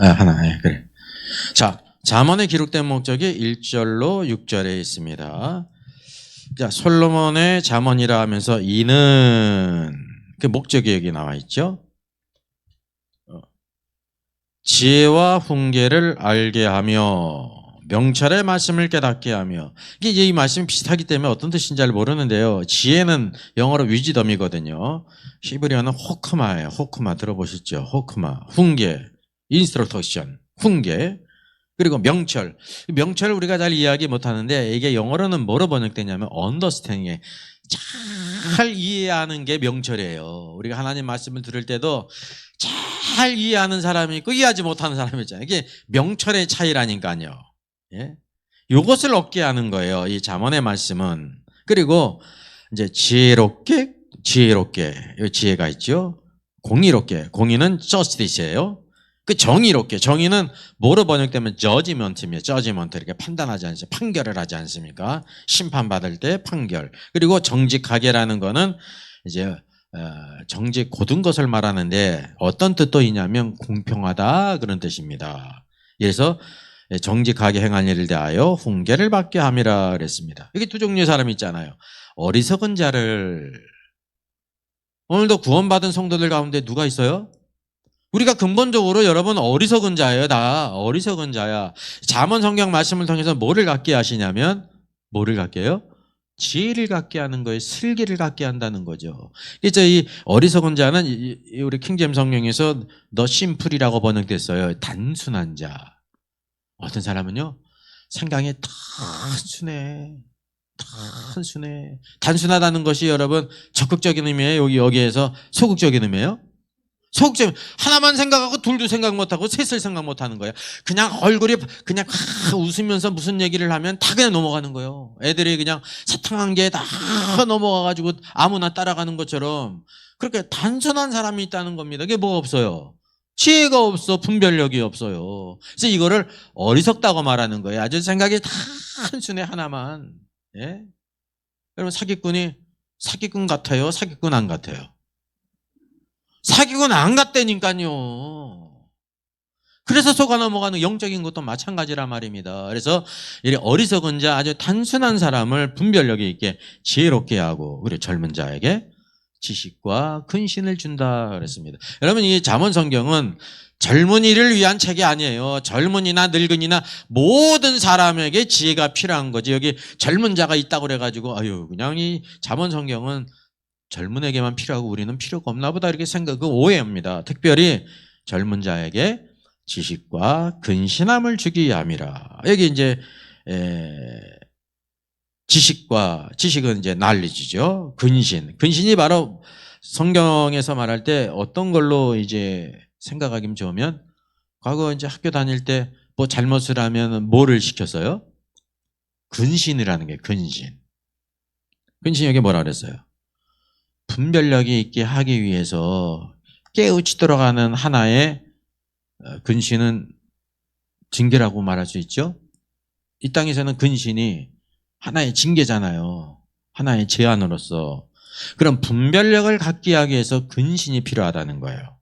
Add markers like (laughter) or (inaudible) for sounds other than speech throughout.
아, 하나, 예, 그래. 자, 잠언에 기록된 목적이 1절로 6절에 있습니다. 자, 솔로몬의 잠언이라 하면서 이는 그 목적이 여기 나와 있죠. 어. 지혜와 훈계를 알게 하며 명철의 말씀을 깨닫게 하며 이게 이 말씀이 비슷하기 때문에 어떤 뜻인지 잘 모르는데요. 지혜는 영어로 위지덤이거든요. 히브리어는 호크마예요. 호크마 들어보셨죠? 호크마, 훈계, 인스트럭션, 훈계, 그리고 명철. 명철 우리가 잘 이해하기 못하는데 이게 영어로는 뭐로 번역되냐면 언더스탠딩에 잘 이해하는 게 명철이에요. 우리가 하나님 말씀을 들을 때도 잘 이해하는 사람이 있고 이해하지 못하는 사람이 있잖아요. 이게 명철의 차이라니까요. 예? 요것을 얻게 하는 거예요. 이 잠언의 말씀은. 그리고 이제 지혜롭게 지혜롭게 이 지혜가 있죠. 공의롭게 공의는 justice예요. 그 정의롭게 정의는 뭐로 번역되면 judgment입니다. judgment 이렇게 판단하지 않습니까? 판결을 하지 않습니까? 심판받을 때 판결. 그리고 정직하게라는 거는 이제 어, 정직 고든 것을 말하는데 어떤 뜻도 있냐면 공평하다 그런 뜻입니다. 그래서 정직하게 행한 일을 대하여 훈계를 받게 함이라 그랬습니다. 여기 두 종류의 사람이 있잖아요. 어리석은 자를 오늘도 구원받은 성도들 가운데 누가 있어요? 우리가 근본적으로 여러분 어리석은 자예요. 다 어리석은 자야. 잠언 성경 말씀을 통해서 뭐를 갖게 하시냐면 뭐를 갖게 해요? 지혜를 갖게 하는 거예요. 슬기를 갖게 한다는 거죠. 그래서 이 어리석은 자는 우리 킹잼 성령에서 너 심플이라고 번역됐어요. 단순한 자. 어떤 사람은요 생각이 단순해, 단순해. 단순하다는 것이 여러분 적극적인 의미예요. 여기 여기에서 소극적인 의미예요. 소극적인 하나만 생각하고 둘도 생각 못하고 셋을 생각 못하는 거예요. 그냥 얼굴이 그냥 하- 웃으면서 무슨 얘기를 하면 다 그냥 넘어가는 거예요. 애들이 그냥 사탕한 게다 넘어가가지고 아무나 따라가는 것처럼 그렇게 단순한 사람이 있다는 겁니다. 그게 뭐가 없어요? 지혜가 없어, 분별력이 없어요. 그래서 이거를 어리석다고 말하는 거예요. 아주 생각이 단순해 하나만. 예? 여러분 사기꾼이 사기꾼 같아요? 사기꾼 안 같아요? 사기꾼 안 같다니까요. 그래서 속아 넘어가는 영적인 것도 마찬가지란 말입니다. 그래서 이 어리석은 자 아주 단순한 사람을 분별력이 있게 지혜롭게 하고 우리 젊은 자에게 지식과 근신을 준다 그랬습니다. 여러분 이 잠언 성경은 젊은이를 위한 책이 아니에요. 젊은이나 늙은이나 모든 사람에게 지혜가 필요한 거지. 여기 젊은 자가 있다고 그래가지고 아유 그냥 이 잠언 성경은 젊은에게만 필요하고 우리는 필요가 없나 보다 이렇게 생각 그 오해입니다. 특별히 젊은 자에게 지식과 근신함을 주기 위함이라. 여기 이제 에, 지식과 지식은 이제 난리지죠. 근신. 근신이 바로 성경에서 말할 때 어떤 걸로 이제 생각하기 좋으면 과거 이제 학교 다닐 때 뭐 잘못을 하면 뭐를 시켰어요? 근신이라는 게 근신. 근신 여기 뭐라 그랬어요? 분별력이 있게 하기 위해서 깨우치도록 하는 하나의 어, 근신은 징계라고 말할 수 있죠. 이 땅에서는 근신이 하나의 징계잖아요. 하나의 제안으로서. 그럼 분별력을 갖게 하기 위해서 근신이 필요하다는 거예요.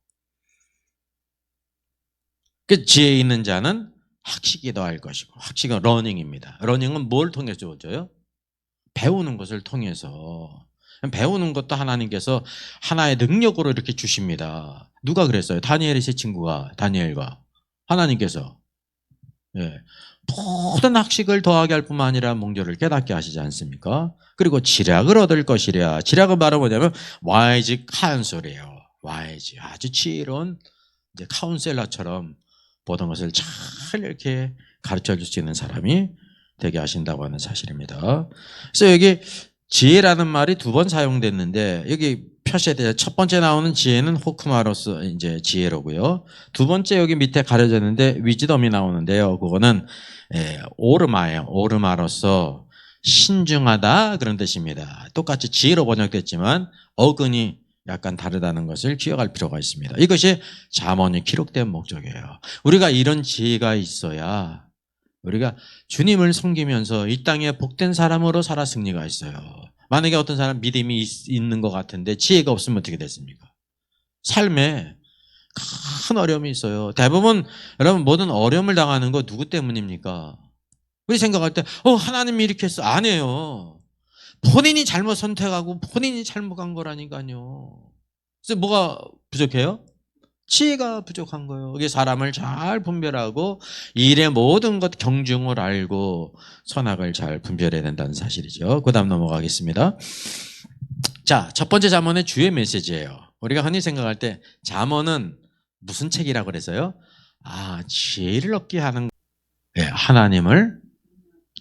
그 지혜 있는 자는 학식이 더할 것이고 학식은 러닝입니다. 러닝은 뭘 통해서 오죠요? 배우는 것을 통해서 배우는 것도 하나님께서 하나의 능력으로 이렇게 주십니다. 누가 그랬어요? 다니엘의 세 친구가 다니엘과 하나님께서 예. 모든 학식을 더하게 할 뿐만 아니라 몽조를 깨닫게 하시지 않습니까? 그리고 지략을 얻을 것이랴. 지략은 바로 뭐냐면 와이즈 카운셀이에요. 와이즈 아주 지혜로운 이제 카운셀러처럼 모든 것을 잘 이렇게 가르쳐 줄 수 있는 사람이 되게 하신다고 하는 사실입니다. 그래서 여기 지혜라는 말이 두 번 사용됐는데 여기 표시에 첫 번째 나오는 지혜는 호크마로서 이제 지혜로고요. 두 번째 여기 밑에 가려졌는데 위즈덤이 나오는데요. 그거는 예, 오르마예요. 오르마로서 신중하다 그런 뜻입니다. 똑같이 지혜로 번역됐지만 어근이 약간 다르다는 것을 기억할 필요가 있습니다. 이것이 잠언이 기록된 목적이에요. 우리가 이런 지혜가 있어야 우리가 주님을 섬기면서 이 땅에 복된 사람으로 살아 승리가 있어요. 만약에 어떤 사람 믿음이 있, 있는 것 같은데 지혜가 없으면 어떻게 됐습니까? 삶에 큰 어려움이 있어요. 대부분 여러분 모든 어려움을 당하는 거 누구 때문입니까? 우리 생각할 때, 어, 하나님이 이렇게 했어. 안 해요. 본인이 잘못 선택하고 본인이 잘못 간 거라니까요. 그래서 뭐가 부족해요? 지혜가 부족한 거예요. 이게 사람을 잘 분별하고 일의 모든 것 경중을 알고 선악을 잘 분별해야 된다는 사실이죠. 그 다음 넘어가겠습니다. 자, 첫 번째 잠언의 주요 메시지예요. 우리가 흔히 생각할 때 잠언은 무슨 책이라고 그래서요? 아, 지혜를 얻게 하는 네, 하나님을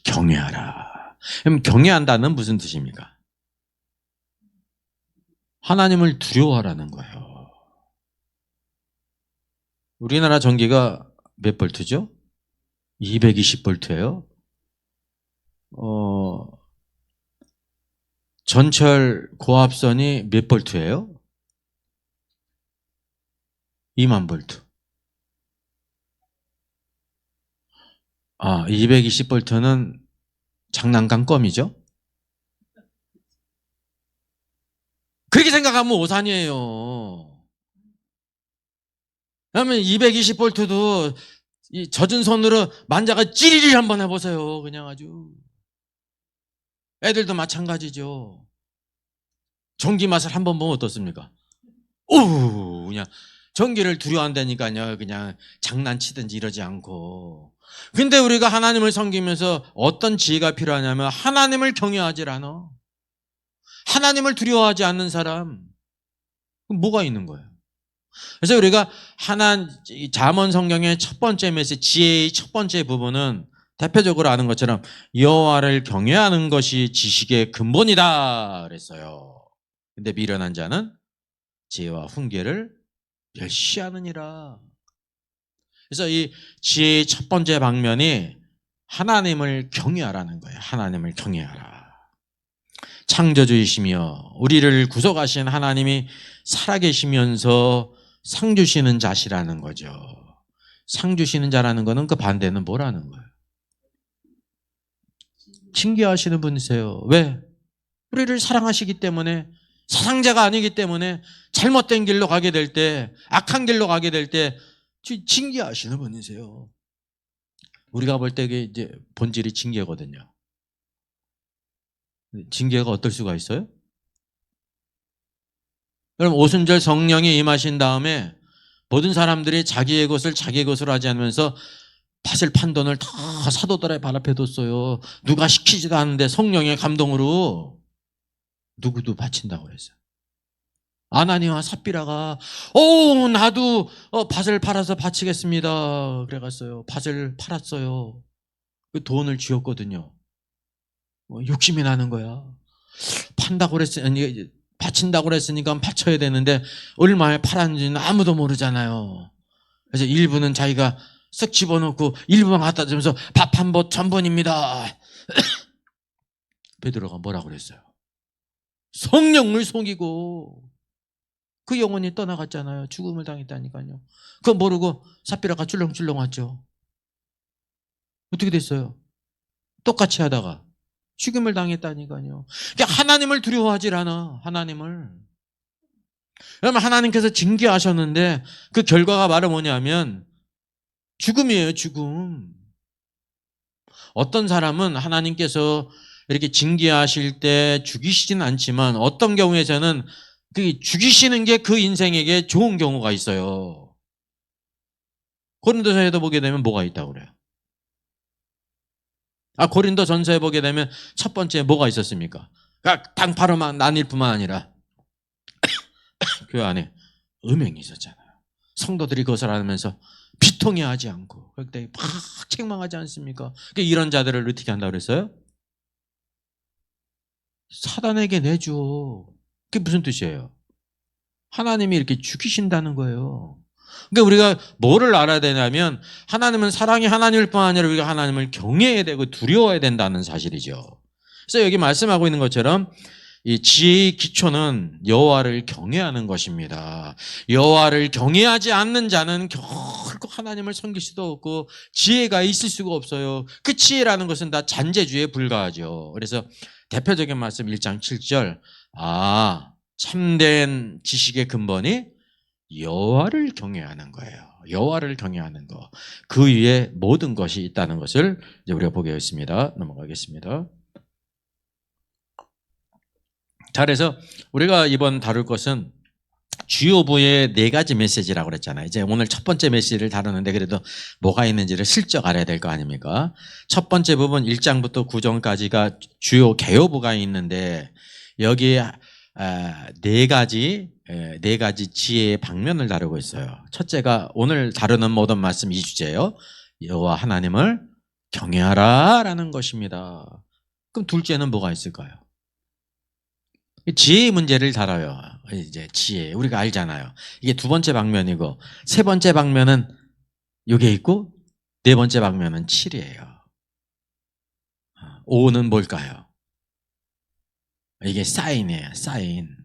경외하라. 그럼 경외한다는 무슨 뜻입니까? 하나님을 두려워하라는 거예요. 우리나라 전기가 몇 볼트죠? 220볼트예요. 어, 전철 고압선이 몇 볼트예요? 2만 볼트. 아, 220 볼트는 장난감 껌이죠? 그렇게 생각하면 오산이에요. 그러면 220볼트도 이 젖은 손으로 만자가 찌리리 한번 해보세요. 그냥 아주. 애들도 마찬가지죠. 전기 맛을 한번 보면 어떻습니까? 오, 그냥 전기를 두려워한다니까요. 그냥 장난치든지 이러지 않고. 근데 우리가 하나님을 섬기면서 어떤 지혜가 필요하냐면 하나님을 경외하지 않아. 하나님을 두려워하지 않는 사람. 뭐가 있는 거예요? 그래서 우리가 하나 잠언 성경의 첫 번째 메시지 지혜의 첫 번째 부분은 대표적으로 아는 것처럼 여호와를 경외하는 것이 지식의 근본이다 그랬어요. 근데 미련한 자는 지혜와 훈계를 멸시하느니라. 그래서 이 지혜의 첫 번째 방면이 하나님을 경외하라는 거예요. 하나님을 경외하라. 창조주이시며 우리를 구속하신 하나님이 살아계시면서 상 주시는 자시라는 거죠. 상 주시는 자라는 거는 그 반대는 뭐라는 거예요? 징계하시는 분이세요. 왜? 우리를 사랑하시기 때문에 사상자가 아니기 때문에 잘못된 길로 가게 될 때, 악한 길로 가게 될 때 징계하시는 분이세요. 우리가 볼 때 이제 본질이 징계거든요. 징계가 어떨 수가 있어요? 그럼 오순절 성령이 임하신 다음에 모든 사람들이 자기의 것을 자기의 것으로 하지 않으면서 밭을 판 돈을 다 사도들의 발 앞에 뒀어요. 누가 시키지도 않는데 성령의 감동으로 누구도 바친다고 했어요. 아나니와 삽비라가 오 나도 어, 밭을 팔아서 바치겠습니다. 그래갔어요. 밭을 팔았어요. 그 돈을 쥐었거든요. 어, 욕심이 나는 거야. 판다고 그랬으니 바친다고 그랬으니까 바쳐야 되는데 얼마에 팔았는지는 아무도 모르잖아요. 그래서 일부는 자기가 쓱 집어넣고 일부만 갖다 주면서 밥 한 번 천번입니다. (coughs) 베드로가 뭐라 그랬어요? 성령을 속이고 그 영혼이 떠나갔잖아요. 죽음을 당했다니까요. 그거 모르고 사피라가 출렁출렁 왔죠. 어떻게 됐어요? 똑같이 하다가 죽임을 당했다니까요. 그러니까 하나님을 두려워하질 않아. 하나님을. 여러분 하나님께서 징계하셨는데 그 결과가 바로 뭐냐면 죽음이에요. 죽음. 어떤 사람은 하나님께서 이렇게 징계하실 때 죽이시진 않지만 어떤 경우에서는 그 죽이시는 게 그 인생에게 좋은 경우가 있어요. 고린도서에도 보게 되면 뭐가 있다고 그래요? 아, 고린도 전서에 보게 되면 첫 번째 뭐가 있었습니까? 그러니까 당파로만 나뉠 뿐만 아니라 (coughs) 그 안에 음행이 있었잖아요. 성도들이 그것을 알면서 비통해하지 않고 그때 막 책망하지 않습니까? 그러니까 이런 자들을 어떻게 한다고 그랬어요? 사단에게 내줘. 그게 무슨 뜻이에요? 하나님이 이렇게 죽이신다는 거예요. 그러니까 우리가 뭐를 알아야 되냐면 하나님은 사랑이 하나님일 뿐 아니라 우리가 하나님을 경외해야 되고 두려워야 된다는 사실이죠. 그래서 여기 말씀하고 있는 것처럼 이 지혜의 기초는 여호와를 경외하는 것입니다. 여호와를 경외하지 않는 자는 결코 하나님을 섬길 수도 없고 지혜가 있을 수가 없어요. 그 지혜라는 것은 다 잔재주에 불과하죠. 그래서 대표적인 말씀 1장 7절 아 참된 지식의 근본이 여호와를 경외하는 거예요. 여호와를 경외하는 거. 그 위에 모든 것이 있다는 것을 이제 우리가 보게 했습니다. 넘어가겠습니다. 자, 그래서 우리가 이번 다룰 것은 주요부의 네 가지 메시지라고 그랬잖아요. 이제 오늘 첫 번째 메시지를 다루는데 그래도 뭐가 있는지를 슬쩍 알아야 될 거 아닙니까? 첫 번째 부분 1장부터 9장까지가 주요 개요부가 있는데 여기에 아, 네 가지 에, 네 가지 지혜의 방면을 다루고 있어요. 첫째가 오늘 다루는 모든 말씀 이 주제예요. 여호와 하나님을 경외하라라는 것입니다. 그럼 둘째는 뭐가 있을까요? 지혜의 문제를 다뤄요. 이제 지혜 우리가 알잖아요. 이게 두 번째 방면이고 세 번째 방면은 요게 있고 네 번째 방면은 7이에요. 5는 뭘까요? 이게 사인이에요. 사인.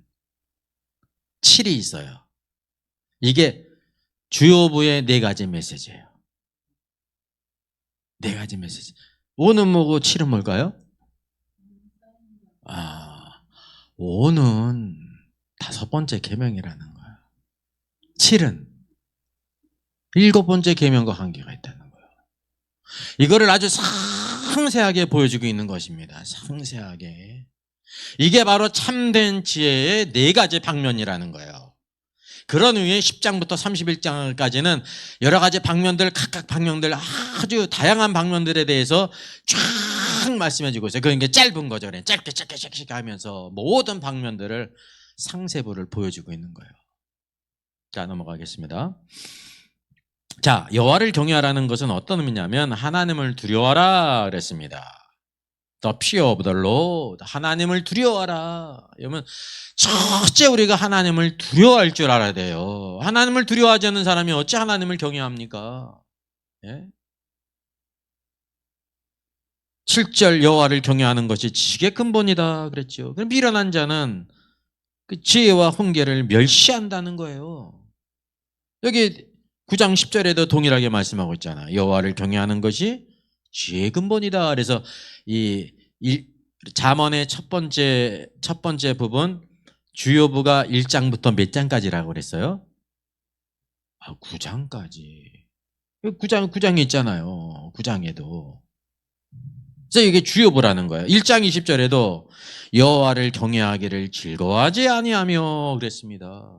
7이 있어요. 이게 주요부의 네 가지 메시지예요. 네 가지 메시지. 5는 뭐고 7은 뭘까요? 아, 5는 다섯 번째 계명이라는 거예요. 7은 일곱 번째 계명과 관계가 있다는 거예요. 이거를 아주 상세하게 보여주고 있는 것입니다. 상세하게. 이게 바로 참된 지혜의 네 가지 방면이라는 거예요. 그런 후에 10장부터 31장까지는 여러 가지 방면들, 각각 방면들, 아주 다양한 방면들에 대해서 쫙 말씀해 주고 있어요. 그게 짧은 거죠. 그래. 짧게, 짧게, 짧게 하면서 모든 방면들을 상세부를 보여주고 있는 거예요. 자, 넘어가겠습니다. 자, 여호와를 경외하라는 것은 어떤 의미냐면 하나님을 두려워하라 그랬습니다. Lord. 하나님을 두려워하라. 그러면 첫째 우리가 하나님을 두려워할 줄 알아야 돼요. 하나님을 두려워하지 않는 사람이 어찌 하나님을 경외합니까? 예? 7절 여호와를 경외하는 것이 지식의 근본이다 그랬죠. 그럼 미련한 자는 그 지혜와 훈계를 멸시한다는 거예요. 여기 9장 10절에도 동일하게 말씀하고 있잖아. 여호와를 경외하는 것이 지혜의 근본이다. 그래서 이, 이 잠언의 첫 번째 첫 번째 부분 주요부가 1장부터 몇 장까지라고 그랬어요? 아, 9장까지. 9장 9장에 있잖아요. 9장에도. 그래서 이게 주요부라는 거예요. 1장 20절에도 여호와를 경외하기를 즐거워하지 아니하며 그랬습니다.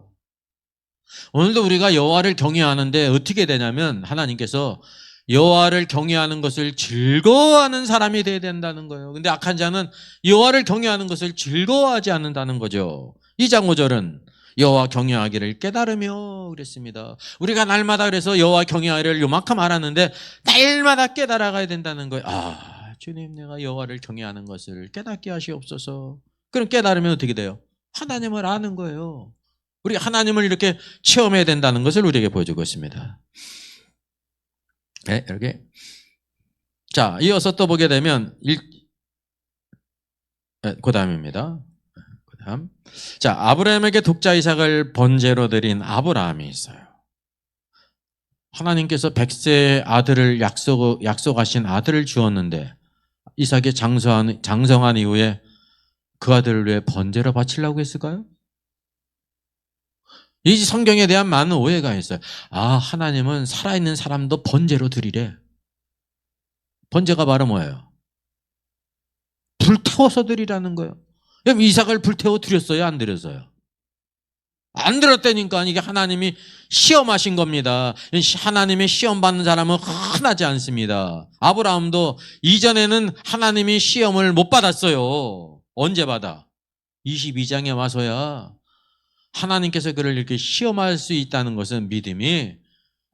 오늘도 우리가 여호와를 경외하는데 어떻게 되냐면 하나님께서 여호와를 경외하는 것을 즐거워하는 사람이 돼야 된다는 거예요. 근데 악한 자는 여호와를 경외하는 것을 즐거워하지 않는다는 거죠. 2장 5절은 여호와 경외하기를 깨달으며 그랬습니다. 우리가 날마다 그래서 여호와 경외하기를 요만큼 알았는데 날마다 깨달아가야 된다는 거예요. 아, 주님 내가 여호와를 경외하는 것을 깨닫게 하시옵소서. 그럼 깨달으면 어떻게 돼요? 하나님을 아는 거예요. 우리 하나님을 이렇게 체험해야 된다는 것을 우리에게 보여주고 있습니다. 네, 이렇게. 자, 이어서 또 보게 되면, 일, 네, 그 다음입니다. 그 다음. 자, 아브라함에게 독자 이삭을 번제로 드린 아브라함이 있어요. 하나님께서 백세 아들을 약속, 약속하신 아들을 주었는데, 이삭이 장성한, 장성한 이후에 그 아들을 위해 번제로 바치려고 했을까요? 이 성경에 대한 많은 오해가 있어요. 아, 하나님은 살아있는 사람도 번제로 드리래. 번제가 바로 뭐예요? 불태워서 드리라는 거예요. 그럼 이삭을 불태워 드렸어요? 안 드렸어요? 안 들었다니까 이게 하나님이 시험하신 겁니다. 하나님의 시험 받는 사람은 흔하지 않습니다. 아브라함도 이전에는 하나님이 시험을 못 받았어요. 언제 받아? 22장에 와서야 하나님께서 그를 이렇게 시험할 수 있다는 것은 믿음이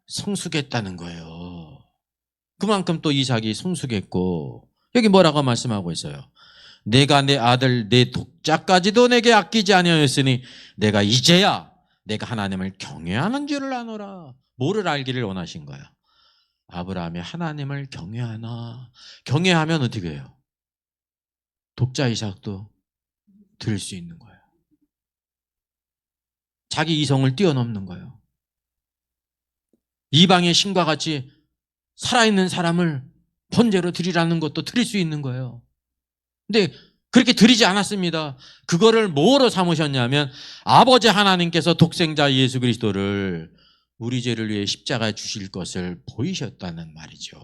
성숙했다는 거예요. 그만큼 또 이삭이 성숙했고 여기 뭐라고 말씀하고 있어요. 내가 내 아들 내 독자까지도 내게 아끼지 아니하였으니 내가 이제야 내가 하나님을 경외하는 줄을 아노라. 뭐를 알기를 원하신 거야? 아브라함이 하나님을 경외하나? 경외하면 어떻게 해요? 독자 이삭도 들수 있는 거예요. 자기 이성을 뛰어넘는 거예요. 이방의 신과 같이 살아있는 사람을 번제로 드리라는 것도 드릴 수 있는 거예요. 근데 그렇게 드리지 않았습니다. 그거를 뭐로 삼으셨냐면 아버지 하나님께서 독생자 예수 그리스도를 우리 죄를 위해 십자가에 주실 것을 보이셨다는 말이죠.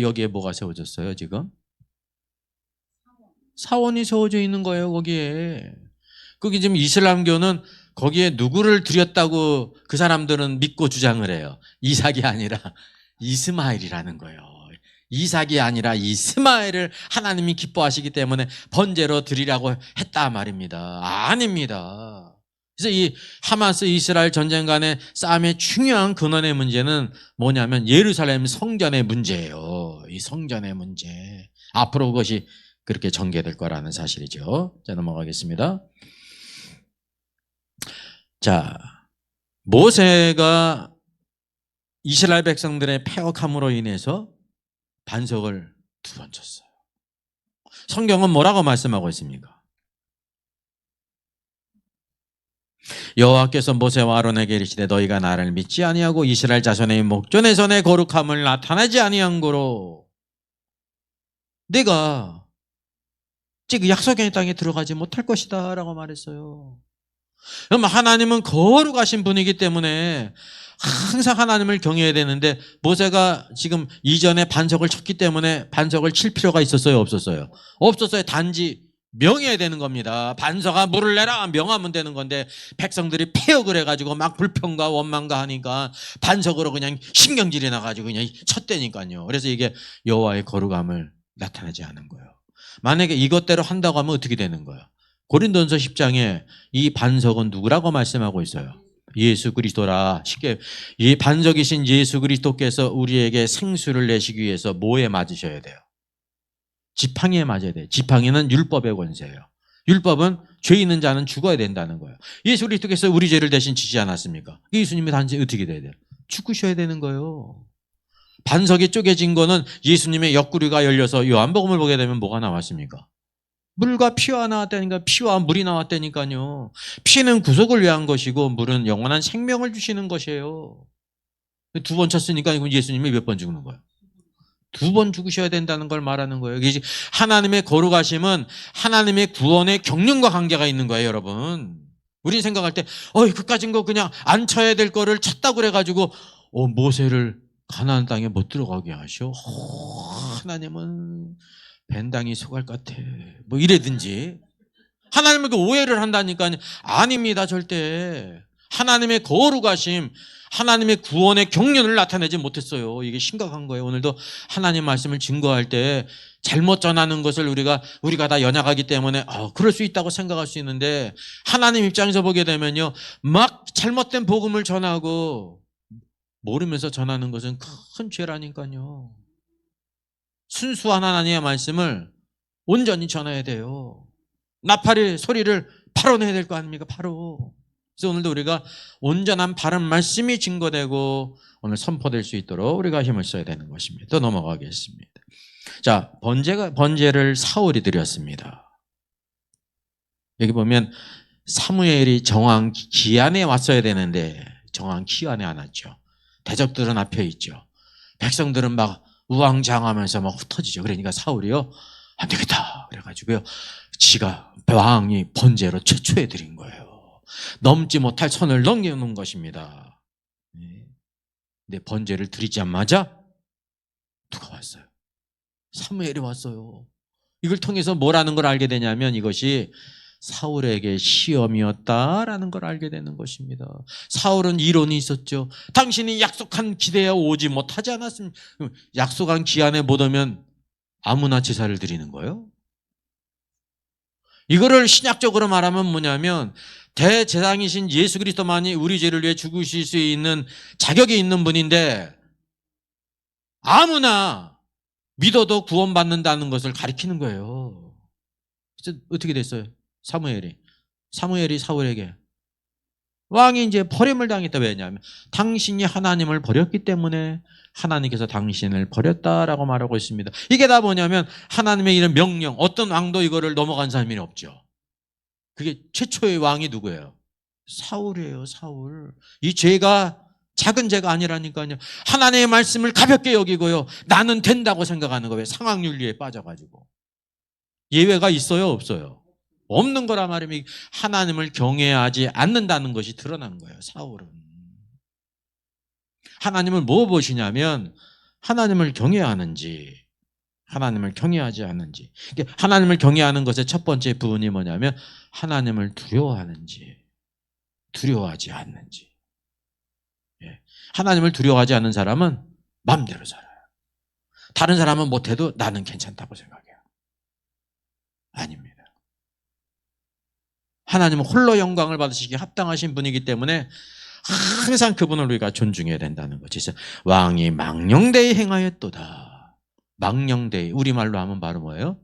여기에 뭐가 세워졌어요, 지금? 사원이 세워져 있는 거예요, 거기에. 거기 지금 이슬람교는 거기에 누구를 드렸다고 그 사람들은 믿고 주장을 해요. 이삭이 아니라 이스마엘이라는 거예요. 이삭이 아니라 이스마엘을 하나님이 기뻐하시기 때문에 번제로 드리라고 했다 말입니다. 아닙니다. 그래서 이 하마스 이스라엘 전쟁 간의 싸움의 중요한 근원의 문제는 뭐냐면 예루살렘 성전의 문제예요. 이 성전의 문제. 앞으로 그것이 그렇게 전개될 거라는 사실이죠. 자, 넘어가겠습니다. 자, 모세가 이스라엘 백성들의 폐역함으로 인해서 반석을 두 번 쳤어요. 성경은 뭐라고 말씀하고 있습니까? 여호와께서 모세와 아론에게 이르시되 너희가 나를 믿지 아니하고 이스라엘 자손의 목전에서 내 거룩함을 나타내지 아니한 거로 내가 지금 약속의 땅에 들어가지 못할 것이다라고 말했어요. 그럼 하나님은 거룩하신 분이기 때문에 항상 하나님을 경외해야 되는데 모세가 지금 이전에 반석을 쳤기 때문에 반석을 칠 필요가 있었어요, 없었어요? 없었어요. 단지 명해야 되는 겁니다. 반석아 물을 내라 명하면 되는 건데 백성들이 폐역을 해가지고 막 불평과 원망과 하니까 반석으로 그냥 신경질이 나가지고 그냥 쳤대니까요. 그래서 이게 여호와의 거룩함을 나타내지 않은 거예요. 만약에 이것대로 한다고 하면 어떻게 되는 거예요? 고린도전서 10장에 이 반석은 누구라고 말씀하고 있어요? 예수 그리스도라 쉽게 이 반석이신 예수 그리스도께서 우리에게 생수를 내시기 위해서 뭐에 맞으셔야 돼요? 지팡이에 맞아야 돼요. 지팡이는 율법의 권세예요. 율법은 죄 있는 자는 죽어야 된다는 거예요. 예수 그리스도께서 우리 죄를 대신 지지 않았습니까? 예수님이 단지 어떻게 돼야 돼요? 죽으셔야 되는 거예요. 반석이 쪼개진 거는 예수님의 옆구리가 열려서 요한복음을 보게 되면 뭐가 나왔습니까? 물과 피와 나왔다니까 피와 물이 나왔다니까요. 피는 구속을 위한 것이고 물은 영원한 생명을 주시는 것이에요. 두 번 쳤으니까 이건 예수님이 몇 번 죽는 거예요? 두 번 죽으셔야 된다는 걸 말하는 거예요. 이게 하나님의 거룩하심은 하나님의 구원의 경륜과 관계가 있는 거예요, 여러분. 우리 생각할 때, 어이, 그까진 거 그냥 안 쳐야 될 거를 쳤다고 그래가지고, 어, 모세를 가나안 땅에 못 들어가게 하셔. 어, 하나님은 벤당이 속할 것 같아. 뭐 이래든지. 하나님에게 오해를 한다니까요. 아닙니다, 절대. 하나님의 거룩하심, 하나님의 구원의 경륜을 나타내지 못했어요. 이게 심각한 거예요. 오늘도 하나님 말씀을 증거할 때 잘못 전하는 것을 우리가 우리가 다 연약하기 때문에 어, 그럴 수 있다고 생각할 수 있는데 하나님 입장에서 보게 되면요, 막 잘못된 복음을 전하고 모르면서 전하는 것은 큰 죄라니까요. 순수한 하나님의 말씀을 온전히 전해야 돼요. 나팔의 소리를 바로 내야 될 거 아닙니까? 바로. 그래서 오늘도 우리가 온전한 바른 말씀이 증거되고 오늘 선포될 수 있도록 우리가 힘을 써야 되는 것입니다. 또 넘어가겠습니다. 자, 번제가 번제를 사울이 드렸습니다. 여기 보면 사무엘이 정황 기한에 왔어야 되는데 정황 기한에 안 왔죠. 대적들은 앞에 있죠. 백성들은 막 우왕좌왕하면서 막 흩어지죠. 그러니까 사울이요 안 되겠다 그래가지고요 지가 왕이 번제로 최초에 드린 거예요. 넘지 못할 선을 넘겨놓은 것입니다. 네. 근데 번제를 드리자마자 누가 왔어요? 사무엘이 왔어요. 이걸 통해서 뭐라는 걸 알게 되냐면 이것이 사울에게 시험이었다라는 걸 알게 되는 것입니다. 사울은 이론이 있었죠. 당신이 약속한 기대에 오지 못하지 않았습니까? 약속한 기한에 못 오면 아무나 제사를 드리는 거예요? 이거를 신약적으로 말하면 뭐냐면 대제사장이신 예수 그리스도만이 우리 죄를 위해 죽으실 수 있는 자격이 있는 분인데 아무나 믿어도 구원받는다는 것을 가리키는 거예요. 어떻게 됐어요? 사무엘이. 사무엘이 사울에게 왕이 이제 버림을 당했다. 왜냐하면 당신이 하나님을 버렸기 때문에 하나님께서 당신을 버렸다라고 말하고 있습니다. 이게 다 뭐냐면 하나님의 이런 명령, 어떤 왕도 이거를 넘어간 사람이 없죠. 그게 최초의 왕이 누구예요? 사울이에요, 사울. 이 죄가 작은 죄가 아니라니까요. 하나님의 말씀을 가볍게 여기고요. 나는 된다고 생각하는 거예요. 상황윤리에 빠져가지고. 예외가 있어요, 없어요? 없는 거란 말이면 하나님을 경외하지 않는다는 것이 드러난 거예요, 사울은. 하나님을 뭐 보시냐면 하나님을 경외하는지 하나님을 경외하지 않는지. 하나님을 경외하는 것의 첫 번째 부분이 뭐냐면 하나님을 두려워하는지 두려워하지 않는지. 예. 하나님을 두려워하지 않는 사람은 마음대로 살아요. 다른 사람은 못해도 나는 괜찮다고 생각해요. 아닙니다. 하나님은 홀로 영광을 받으시기에 합당하신 분이기 때문에 항상 그분을 우리가 존중해야 된다는. 그래서 왕이 망령되이 행하였도다. 망령되이 우리말로 하면 바로 뭐예요?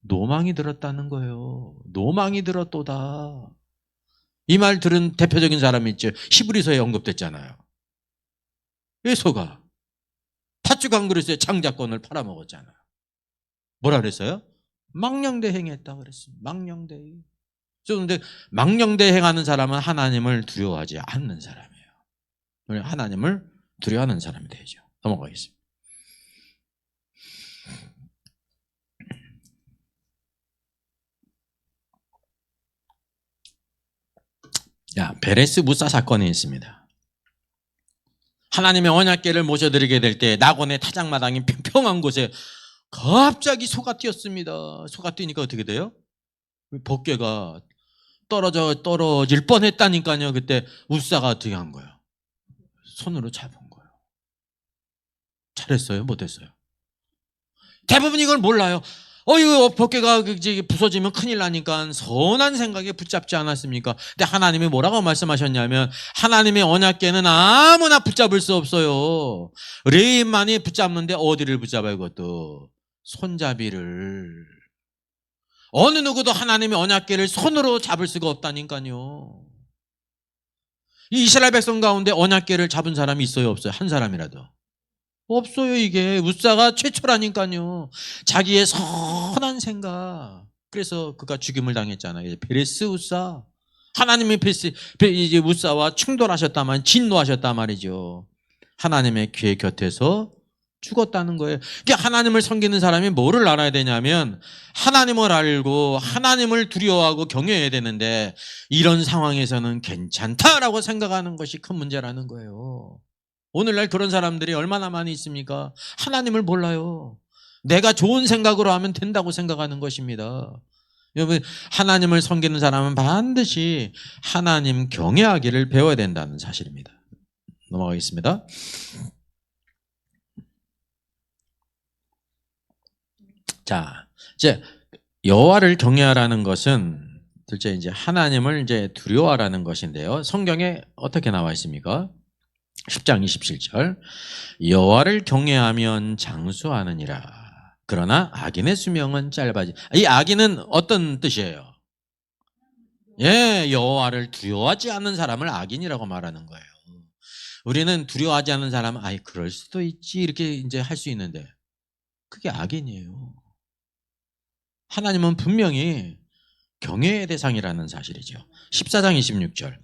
노망이 들었다는 거예요. 노망이 들었도다. 이 말 들은 대표적인 사람이 있죠. 히브리서에 언급됐잖아요. 예소가 팥죽 한 그릇에 장자권을 팔아먹었잖아요. 뭐라 그랬어요? 망령대 행했다 그랬습니다. 망령대. 그런데 망령대 행하는 사람은 하나님을 두려워하지 않는 사람이에요. 하나님을 두려워하는 사람이 되죠. 넘어가겠습니다. 야, 베레스 무사 사건이 있습니다. 하나님의 언약궤를 모셔드리게 될 때 낙원의 타작마당이 평평한 곳에 갑자기 소가 뛰었습니다. 소가 뛰니까 어떻게 돼요? 법궤가 떨어져 떨어질 뻔했다니까요. 그때 우사가 어떻게 한 거예요? 손으로 잡은 거예요. 잘했어요? 못했어요? 대부분 이걸 몰라요. 어, 이거 이제 부서지면 큰일 나니까 선한 생각에 붙잡지 않았습니까? 근데 하나님이 뭐라고 말씀하셨냐면 하나님의 언약궤는 아무나 붙잡을 수 없어요. 레인만이 붙잡는데 어디를 붙잡아요, 그것도? 손잡이를. 어느 누구도 하나님의 언약궤를 손으로 잡을 수가 없다니까요. 이 이스라엘 백성 가운데 언약궤를 잡은 사람이 있어요, 없어요? 한 사람이라도. 없어요, 이게. 우사가 최초라니까요. 자기의 선한 생각. 그래서 그가 죽임을 당했잖아요. 베레스 우사. 하나님의 베스, 이제 우사와 충돌하셨다만, 진노하셨단 말이죠. 하나님의 귀의 곁에서 죽었다는 거예요. 그러니까 하나님을 섬기는 사람이 뭐를 알아야 되냐면 하나님을 알고 하나님을 두려워하고 경외해야 되는데 이런 상황에서는 괜찮다라고 생각하는 것이 큰 문제라는 거예요. 오늘날 그런 사람들이 얼마나 많이 있습니까? 하나님을 몰라요. 내가 좋은 생각으로 하면 된다고 생각하는 것입니다. 여러분, 하나님을 섬기는 사람은 반드시 하나님 경외하기를 배워야 된다는 사실입니다. 넘어가겠습니다. 자, 이제 여호와를 경외하라는 것은 둘째 이제 하나님을 이제 두려워하라는 것인데요. 성경에 어떻게 나와 있습니까? 10장 27절. 여호와를 경외하면 장수하느니라. 그러나 악인의 수명은 짧아지. 이 악인은 어떤 뜻이에요? 예, 여호와를 두려워하지 않는 사람을 악인이라고 말하는 거예요. 우리는 두려워하지 않는 사람은 아이 그럴 수도 있지 이렇게 이제 할 수 있는데 그게 악인이에요. 하나님은 분명히 경외의 대상이라는 사실이죠. 14장 26절.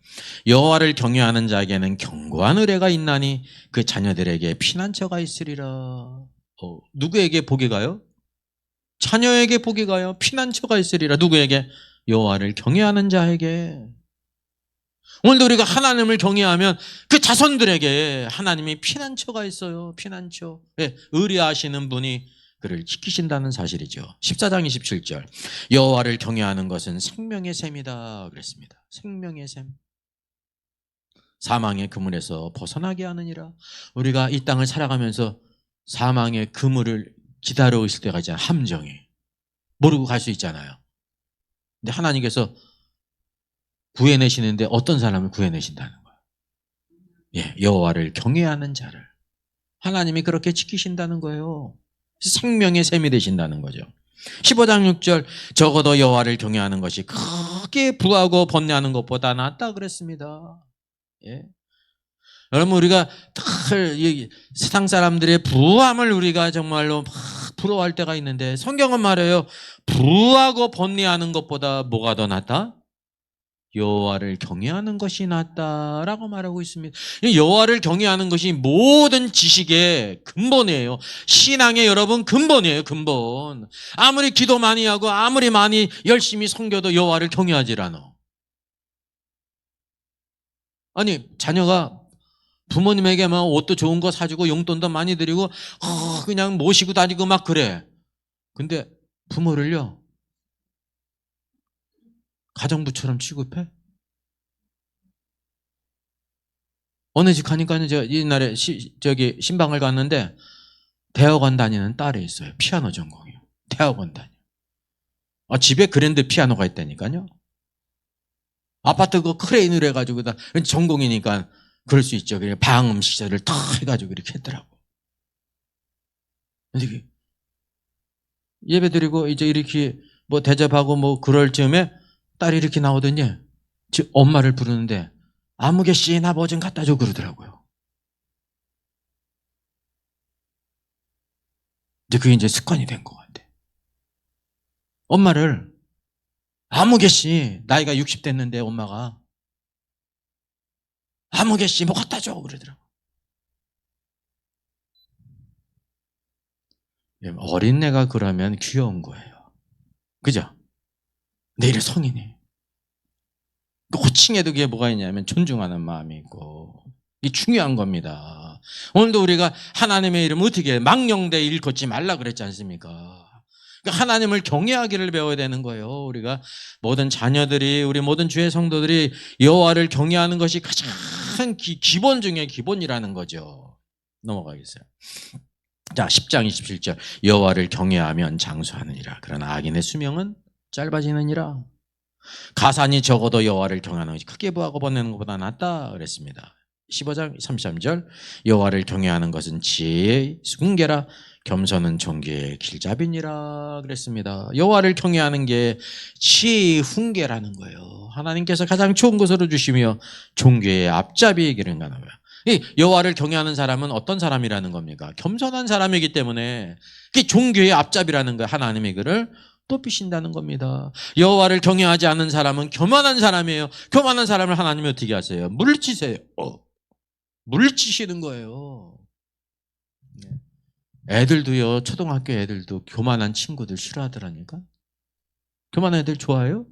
여호와를 경외하는 자에게는 견고한 의뢰가 있나니 그 자녀들에게 피난처가 있으리라. 어, 누구에게 복이 가요? 자녀에게 복이 가요. 피난처가 있으리라. 누구에게? 여호와를 경외하는 자에게. 오늘도 우리가 하나님을 경외하면 그 자손들에게 하나님이 피난처가 있어요. 피난처. 네, 의뢰하시는 분이 그를 지키신다는 사실이죠. 14장 27절. 여호와를 경외하는 것은 생명의 셈이다 그랬습니다. 생명의 셈. 사망의 그물에서 벗어나게 하느니라. 우리가 이 땅을 살아가면서 사망의 그물을 기다려 있을 때가 있잖아요. 함정이. 모르고 갈 수 있잖아요. 근데 하나님께서 구해내시는데 어떤 사람을 구해내신다는 거예요. 예, 여호와를 경외하는 자를 하나님이 그렇게 지키신다는 거예요. 생명의 셈이 되신다는 거죠. 15장 6절 적어도 여호와를 경외하는 것이 크게 부하고 번뇌하는 것보다 낫다 그랬습니다. 예. 여러분 우리가 세상 사람들의 부함을 우리가 정말로 막 부러워할 때가 있는데 성경은 말해요. 부하고 번뇌하는 것보다 뭐가 더 낫다? 여호와를 경외하는 것이 낫다라고 말하고 있습니다. 이 여호와를 경외하는 것이 모든 지식의 근본이에요. 신앙의 여러분 근본이에요. 근본. 아무리 기도 많이 하고 아무리 많이 열심히 섬겨도 여호와를 경외하지 않아. 아니 자녀가 부모님에게 막 옷도 좋은 거 사주고 용돈도 많이 드리고 어, 그냥 모시고 다니고 막 그래. 근데 부모를요 가정부처럼 취급해? 어느 집 가니까는 제가 옛날에 시, 저기 신방을 갔는데 대학원 다니는 딸이 있어요. 피아노 전공이요. 대학원 다녀. 아, 집에 그랜드 피아노가 있다니까요. 아파트 그 크레인으로 해가지고 다 전공이니까 그럴 수 있죠. 그래 방음 시설을 다 해가지고 이렇게 했더라고. 근데 예배 드리고 이제 이렇게 뭐 대접하고 뭐 그럴 즈음에 딸이 이렇게 나오더니 즉 엄마를 부르는데 아무개 뭐좀 갖다 줘 그러더라고요. 이제 그게 이제 습관이 된 것 같아. 엄마를 아무개 씨 나이가 60 됐는데 엄마가 아무개 씨뭐 갖다 줘 그러더라고. 어린 애가 그러면 귀여운 거예요. 그죠? 내일의 성인이. 호칭에도 그게 뭐가 있냐면 존중하는 마음이 있고 이게 중요한 겁니다. 오늘도 우리가 하나님의 이름 어떻게 망령되 일컫지 말라 그랬지 않습니까? 그러니까 하나님을 경외하기를 배워야 되는 거예요. 우리가 모든 자녀들이 우리 모든 주의 성도들이 여호와를 경외하는 것이 가장 기, 기본 중에 기본이라는 거죠. 넘어가겠어요. 자, 10장 27절. 여호와를 경외하면 장수하느니라. 그러나 악인의 수명은 짧아지느니라. 가산이 적어도 여호와를 경외하는 것이 크게 부하고 보내는 것보다 낫다 그랬습니다. 15장 33절 여호와를 경외하는 것은 지혜의 순계라 겸손은 종교의 길잡이니라 그랬습니다. 여호와를 경외하는 게 지혜의 훈계라는 거예요. 하나님께서 가장 좋은 것으로 주시며 종교의 앞잡이의 길은 가나봐요. 이 여호와를 경외하는 사람은 어떤 사람이라는 겁니까? 겸손한 사람이기 때문에 그게 종교의 앞잡이라는 거예요. 하나님의 글을 높이신다는 겁니다. 여호와를 경외하지 않는 사람은 교만한 사람이에요. 교만한 사람을 하나님이 어떻게 하세요? 물리치세요. 어. 물리치시는 거예요. 네. 애들도요, 초등학교 애들도 교만한 친구들 싫어하더라니까? 교만한 애들 좋아해요?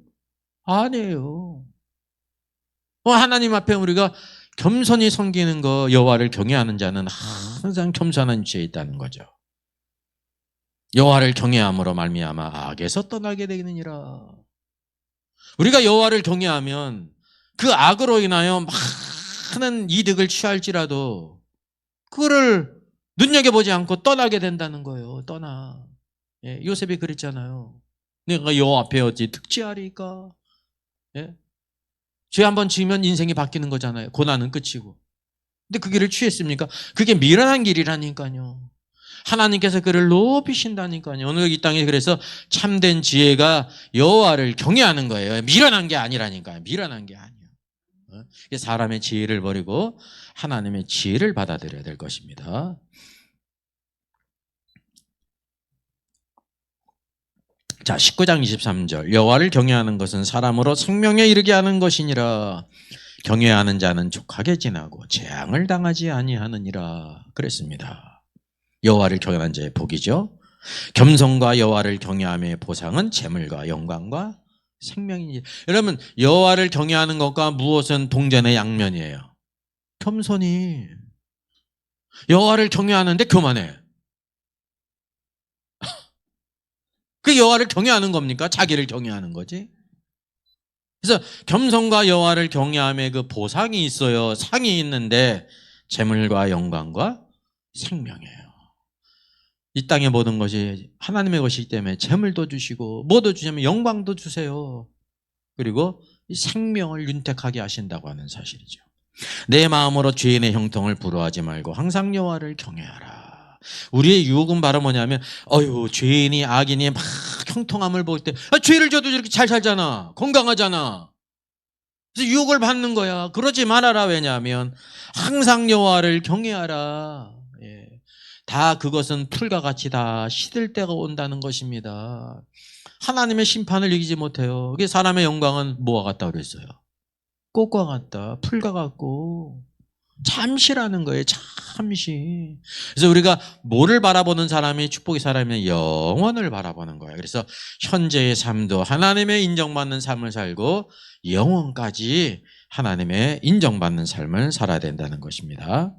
아니에요. 어, 하나님 앞에 우리가 겸손히 섬기는 거, 여호와를 경외하는 자는 항상 겸손한 위치에 있다는 거죠. 여호와를 경외함으로 말미암아 악에서 떠나게 되느니라. 우리가 여호와를 경외하면 그 악으로 인하여 많은 이득을 취할지라도 그거를 눈여겨보지 않고 떠나게 된다는 거예요. 떠나. 예, 요셉이 그랬잖아요. 내가 여호와 앞에 어찌 득지하리까? 예? 죄 한번 지으면 인생이 바뀌는 거잖아요. 고난은 끝이고. 근데 그 길을 취했습니까? 그게 미련한 길이라니까요. 하나님께서 그를 높이신다니까요. 오늘 이 땅에 그래서 참된 지혜가 여호와를 경외하는 거예요. 미련한 게 아니라니까요. 미련한 게 아니에요. 어? 사람의 지혜를 버리고 하나님의 지혜를 받아들여야 될 것입니다. 자, 19장 23절. 여호와를 경외하는 것은 사람으로 생명에 이르게 하는 것이니라. 경외하는 자는 족하게 지나고 재앙을 당하지 아니하느니라. 그랬습니다. 여호와를 경외하는 자의 복이죠. 겸손과 여호와를 경외함의 보상은 재물과 영광과 생명이니. 여러분 여호와를 경외하는 것과 무엇은 동전의 양면이에요. 겸손이 여호와를 경외하는데 교만해. (laughs) 그 여호와를 경외하는 겁니까? 자기를 경외하는 거지. 그래서 겸손과 여호와를 경외함의 그 보상이 있어요. 상이 있는데 재물과 영광과 생명이에요. 이 땅의 모든 것이 하나님의 것이기 때문에 재물도 주시고 뭐도 주시면 영광도 주세요. 그리고 생명을 윤택하게 하신다고 하는 사실이죠. 내 마음으로 죄인의 형통을 부러워하지 말고 항상 여호와를 경외하라. 우리의 유혹은 바로 뭐냐면 어유 죄인이 악인이 막 형통함을 볼 때 아, 죄를 져도 저렇게 잘 살잖아. 건강하잖아. 그래서 유혹을 받는 거야. 그러지 말아라. 왜냐하면 항상 여호와를 경외하라. 다 그것은 풀과 같이 다 시들 때가 온다는 것입니다. 하나님의 심판을 이기지 못해요. 이게 사람의 영광은 뭐와 같다 그랬어요? 꽃과 같다. 풀과 같고 잠시라는 거예요. 잠시. 그래서 우리가 뭐를 바라보는 사람이 축복의 사람이면 영원을 바라보는 거예요. 그래서 현재의 삶도 하나님의 인정받는 삶을 살고 영원까지 하나님의 인정받는 삶을 살아야 된다는 것입니다.